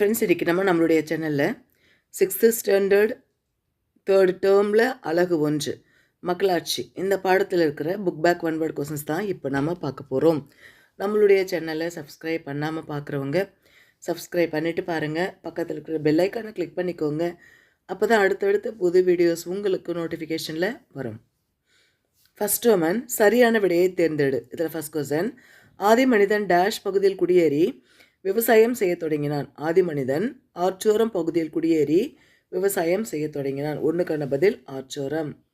Friends இன்றைக்கி நம்ம நம்மளுடைய சேனலில் சிக்ஸ்த்து ஸ்டாண்டர்ட் தேர்ட் டேர்மில் அழகு ஒன்று. மக்களாட்சி இந்த பாடத்தில் இருக்கிற book back one word questions தான் இப்போ நம்ம பார்க்க போகிறோம் நம்மளுடைய சேனலை சப்ஸ்கிரைப் பண்ணாமல் பார்க்குறவங்க சப்ஸ்கிரைப் பண்ணிவிட்டு பாருங்கள் பக்கத்தில் இருக்கிற பெல்லைக்கானை கிளிக் பண்ணிக்கோங்க. அப்போ தான் அடுத்தடுத்த புது வீடியோஸ் உங்களுக்கு நோட்டிஃபிகேஷனில் வரும். ஃபர்ஸ்ட் ஒமன் சரியான விடையை தேர்ந்தெடு. இதில் ஃபர்ஸ்ட் கொஸ்டன் ஆதி மனிதன் டேஷ் பகுதியில் குடியேறி விவசாயம் செய்யத் தொடங்கினான். ஆதி மனிதன் ஆற்றோரம் பகுதியில் குடியேறி விவசாயம் செய்யத் தொடங்கினான். ஒன்றுக்கான பதில் ஆற்றோரம்.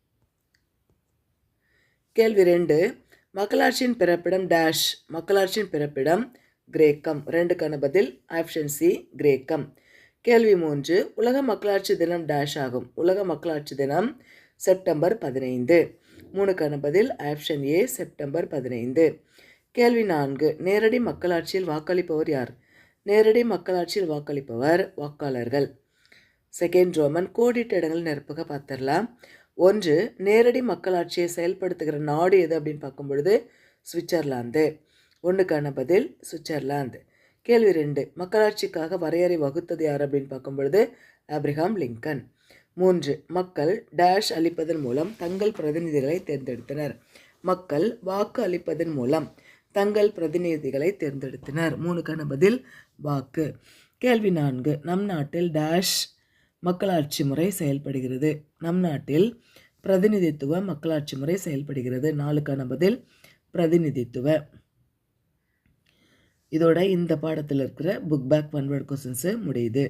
கேள்வி ரெண்டு. மக்களாட்சியின் பிறப்பிடம் டேஷ் மக்களாட்சியின் பிறப்பிடம் கிரேக்கம். ரெண்டுக்கான பதில் ஆப்ஷன் சி கிரேக்கம். கேள்வி மூன்று. உலக மக்களாட்சி தினம் டேஷ் ஆகும். உலக மக்களாட்சி தினம் செப்டம்பர் பதினைந்து. மூணுக்கான பதில் ஆப்ஷன் ஏ செப்டம்பர் பதினைந்து. கேள்வி நான்கு. நேரடி மக்களாட்சியில் வாக்களிப்பவர் யார்? நேரடி மக்களாட்சியில் வாக்களிப்பவர் வாக்காளர்கள். செகண்ட் ரோமன் கோடிட்ட இடங்கள் நிரப்புக பார்த்துடலாம். ஒன்று நேரடி மக்களாட்சியை செயல்படுத்துகிற நாடு எது அப்படின்னு பார்க்கும் பொழுது சுவிட்சர்லாந்து. ஒன்றுக்கான பதில் சுவிட்சர்லாந்து. கேள்வி ரெண்டு மக்களாட்சிக்காக வரையறை வகுத்தது யார் அப்படின்னு பார்க்கும் பொழுது ஆப்ரிஹாம் லிங்கன். மூன்று மக்கள் டேஷ் அளிப்பதன் மூலம் தங்கள் பிரதிநிதிகளை தேர்ந்தெடுத்தனர். மக்கள் வாக்கு அளிப்பதன் மூலம் தங்கள் பிரதிநிதிகளை தேர்ந்தெடுத்தனர். மூணுக்கான பதில் வாக்கு. கேள்வி நான்கு. நம் நாட்டில் டேஷ் மக்களாட்சி முறை செயல்படுகிறது. நம் நாட்டில் பிரதிநிதித்துவ மக்களாட்சி முறை செயல்படுகிறது. நாலுக்கான பதில் பிரதிநிதித்துவ. இதோட இந்த பாடத்தில் இருக்கிற book back one word questions முடியுது.